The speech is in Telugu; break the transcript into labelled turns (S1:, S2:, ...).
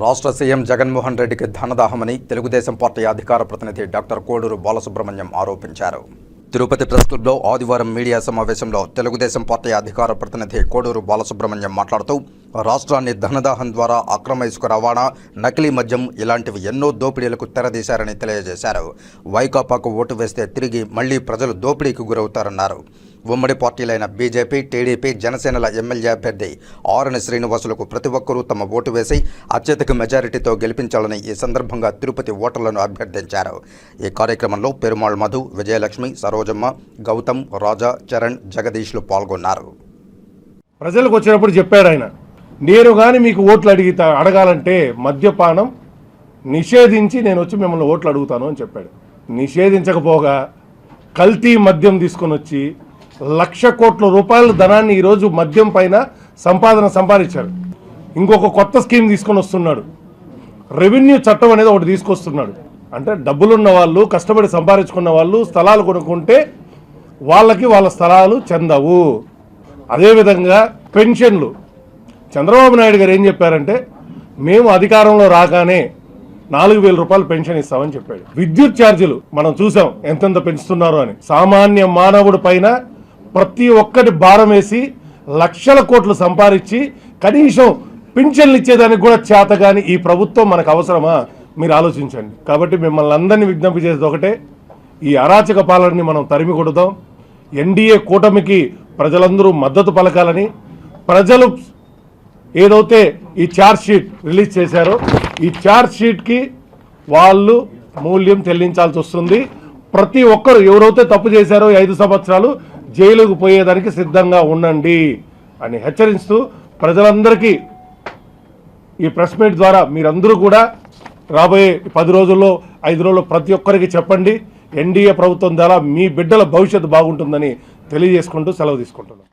S1: రాష్ట్ర సీఎం జగన్మోహన్ రెడ్డికి ధనదాహమని తెలుగుదేశం పార్టీ అధికార ప్రతినిధి డాక్టర్ కోడూరు బాలసుబ్రహ్మణ్యం ఆరోపించారు. తిరుపతి ప్రెస్ క్లబ్లో ఆదివారం మీడియా సమావేశంలో తెలుగుదేశం పార్టీ అధికార ప్రతినిధి కోడూరు బాలసుబ్రహ్మణ్యం మాట్లాడుతూ రాష్ట్రాన్ని ధనదాహం ద్వారా అక్రమ ఇసుక రవాణా నకిలీ మద్యం ఇలాంటివి ఎన్నో దోపిడీలకు తెరదీశారని తెలియజేశారు. వైకాపాకు ఓటు వేస్తే తిరిగి మళ్ళీ ప్రజలు దోపిడీకి గురవుతారన్నారు. ఉమ్మడి పార్టీలైన బీజేపీ టీడీపీ జనసేనల ఎమ్మెల్యే అభ్యర్థి ఆరని శ్రీనివాసులకు ప్రతి ఒక్కరూ తమ ఓటు వేసి అత్యధిక మెజారిటీతో గెలిపించాలని ఈ సందర్భంగా తిరుపతి ఓటర్లను అభ్యర్థించారు. ఈ కార్యక్రమంలో పెరుమాళ్ మధు విజయలక్ష్మి సరోజమ్మ గౌతమ్ రాజా చరణ్ జగదీష్లు పాల్గొన్నారు.
S2: ప్రజలకు వచ్చినప్పుడు చెప్పాడు ఆయన. నేను కానీ మీకు ఓట్లు అడిగితా అడగాలంటే మద్యపానం నిషేధించి నేను వచ్చి మిమ్మల్ని ఓట్లు అడుగుతాను అని చెప్పాడు. నిషేధించకపోగా కల్తీ మద్యం తీసుకొని వచ్చి లక్ష కోట్ల రూపాయల ధనాన్ని ఈరోజు మద్యం పైన సంపాదన సంపాదించారు. ఇంకొక కొత్త స్కీమ్ తీసుకొని వస్తున్నాడు. రెవెన్యూ చట్టం అనేది ఒకటి తీసుకొస్తున్నాడు. అంటే డబ్బులున్న వాళ్ళు కష్టపడి సంపాదించుకున్న వాళ్ళు స్థలాలు కొనుక్కుంటే వాళ్ళకి వాళ్ళ స్థలాలు చెందవు. అదేవిధంగా పెన్షన్లు. చంద్రబాబు నాయుడు గారు ఏం చెప్పారంటే మేము అధికారంలో రాగానే నాలుగు వేల రూపాయలు పెన్షన్ ఇస్తామని చెప్పాడు. విద్యుత్ ఛార్జీలు మనం చూసాం ఎంతెంత పెంచుతున్నారు అని. సామాన్య మానవుడి పైన ప్రతి ఒక్కటి భారం వేసి లక్షల కోట్లు సంపాదించి కనీసం పింఛన్లు ఇచ్చేదానికి కూడా చేత కానీ ఈ ప్రభుత్వం మనకు అవసరమా? మీరు ఆలోచించండి. కాబట్టి మిమ్మల్ని అందరినీ విజ్ఞప్తి చేసేది ఒకటే ఈ అరాచక పాలనని మనం తరిమి కొడదాం. ఎన్డీఏ కూటమికి ప్రజలందరూ మద్దతు పలకాలని ప్రజలు ఏదైతే ఈ ఛార్జ్ షీట్ రిలీజ్ చేశారో ఈ ఛార్జ్ షీట్కి వాళ్ళు మూల్యం చెల్లించాల్సి వస్తుంది. ప్రతి ఒక్కరు ఎవరైతే తప్పు చేశారో ఐదు సంవత్సరాలు జైలుకు పోయేదానికి సిద్ధంగా ఉండండి అని హెచ్చరిస్తూ ప్రజలందరికీ ఈ ప్రెస్ మీట్ ద్వారా మీరందరూ కూడా రాబోయే పది రోజుల్లో ఐదు రోజుల్లో ప్రతి ఒక్కరికి చెప్పండి. ఎన్డీఏ ప్రభుత్వం ద్వారా మీ బిడ్డల భవిష్యత్తు బాగుంటుందని తెలియజేసుకుంటూ సెలవు తీసుకుంటున్నాను